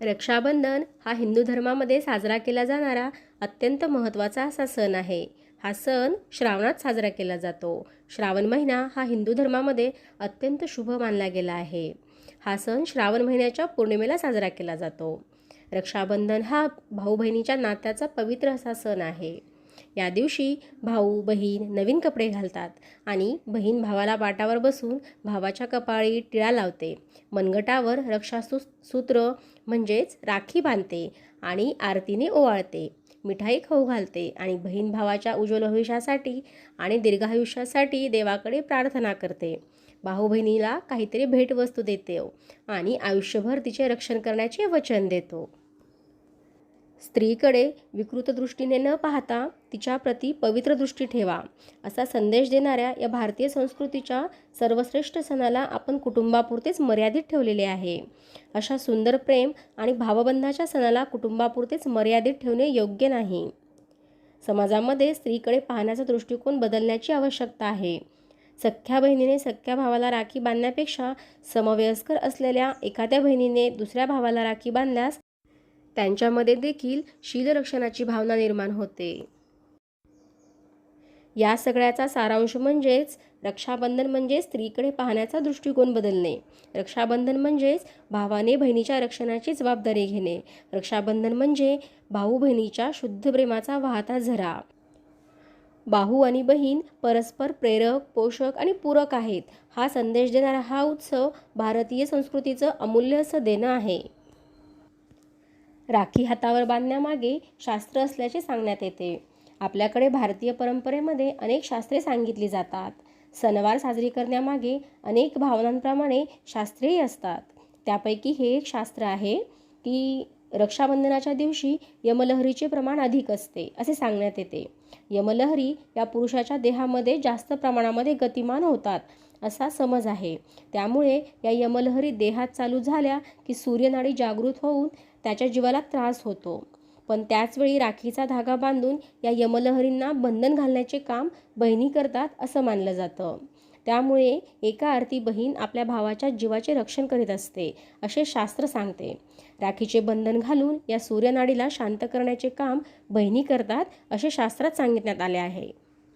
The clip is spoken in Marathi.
रक्षाबंधन हा हिंदू धर्मामध्ये साजरा केला जाणारा अत्यंत महत्त्वाचा असा सण आहे. हा सण श्रावणात साजरा केला जातो. श्रावण महिना हा हिंदू धर्मामध्ये अत्यंत शुभ मानला गेला आहे. हा सण श्रावण महिन्याच्या पौर्णिमेला साजरा केला जातो. रक्षाबंधन हा भाऊ बहिणीच्या नात्याचा पवित्र असा सण आहे. या दिवशी भाऊ बहीण नवीन कपडे घालतात आणि बहीण भावाला पाटावर बसून भावाच्या कपाळी टिळा लावते. मनगटावर रक्षासू सूत्र म्हणजेच राखी बांधते आणि आरतीने ओवाळते. मिठाई खाऊ घालते आणि बहीण भावाच्या उज्ज्वल भविष्यासाठी आणि दीर्घायुष्यासाठी देवाकडे प्रार्थना करते. भाऊ बहिणीला काहीतरी भेटवस्तू देते आणि आयुष्यभर तिचे रक्षण करण्याचे वचन देतो. स्त्रीकडे विकृत दृष्टीने न पाहता तिच्याप्रती पवित्र दृष्टी ठेवा असा संदेश देणाऱ्या या भारतीय संस्कृतीच्या सर्वश्रेष्ठ सणाला आपण कुटुंबापुरतेच मर्यादित ठेवलेले आहे. अशा सुंदर प्रेम आणि भावबंधाच्या सणाला कुटुंबापुरतेच मर्यादित ठेवणे योग्य नाही. समाजामध्ये स्त्रीकडे पाहण्याचा दृष्टिकोन बदलण्याची आवश्यकता आहे. सख्ख्या बहिणीने सख्ख्या भावाला राखी बांधण्यापेक्षा समवयस्कर असलेल्या एखाद्या बहिणीने दुसऱ्या भावाला राखी बांधल्यास त्यांच्यामध्ये देखील शीलरक्षणाची भावना निर्माण होते. या सगळ्याचा सारांश म्हणजेच रक्षाबंधन म्हणजे स्त्रीकडे पाहण्याचा दृष्टिकोन बदलणे. रक्षाबंधन म्हणजेच भावाने बहिणीच्या रक्षणाची जबाबदारी घेणे. रक्षाबंधन म्हणजे भाऊ बहिणीच्या शुद्ध प्रेमाचा वाहता झरा. भाऊ आणि बहीण परस्पर प्रेरक पोषक आणि पूरक आहेत. हा संदेश देणारा हा उत्सव भारतीय संस्कृतीचं अमूल्य असं देणं आहे. राखी हातावर बांधण्यामागे शास्त्र असल्याचे सांगण्यात येते. आपल्याकडे भारतीय परंपरेमध्ये अनेक शास्त्रे सांगितली जातात. सणवार साजरी करण्यामागे अनेक भावनांप्रमाणे शास्त्रेही असतात. त्यापैकी हे एक शास्त्र आहे की रक्षाबंधनाच्या दिवशी यमलहरीचे प्रमाण अधिक असते असे सांगण्यात येते. यमलहरी या पुरुषाच्या देहामध्ये जास्त प्रमाणामध्ये गतिमान होतात असा समज आहे. त्यामुळे या यमलहरी देहात चालू झाल्या की सूर्यनाडी जागृत होऊन त्याच्या जीवाला त्रास होतो. पण त्याचवेळी राखीचा धागा बांधून या यमलहरींना बंधन घालण्याचे काम बहिणी करतात असं मानलं जातं. त्यामुळे एका अर्थी बहीण आपल्या भावाच्या जीवाचे रक्षण करीत असते असे शास्त्र सांगते. राखीचे बंधन घालून या सूर्यनाडीला शांत करण्याचे काम बहिणी करतात असे शास्त्रात सांगितण्यात आले आहे.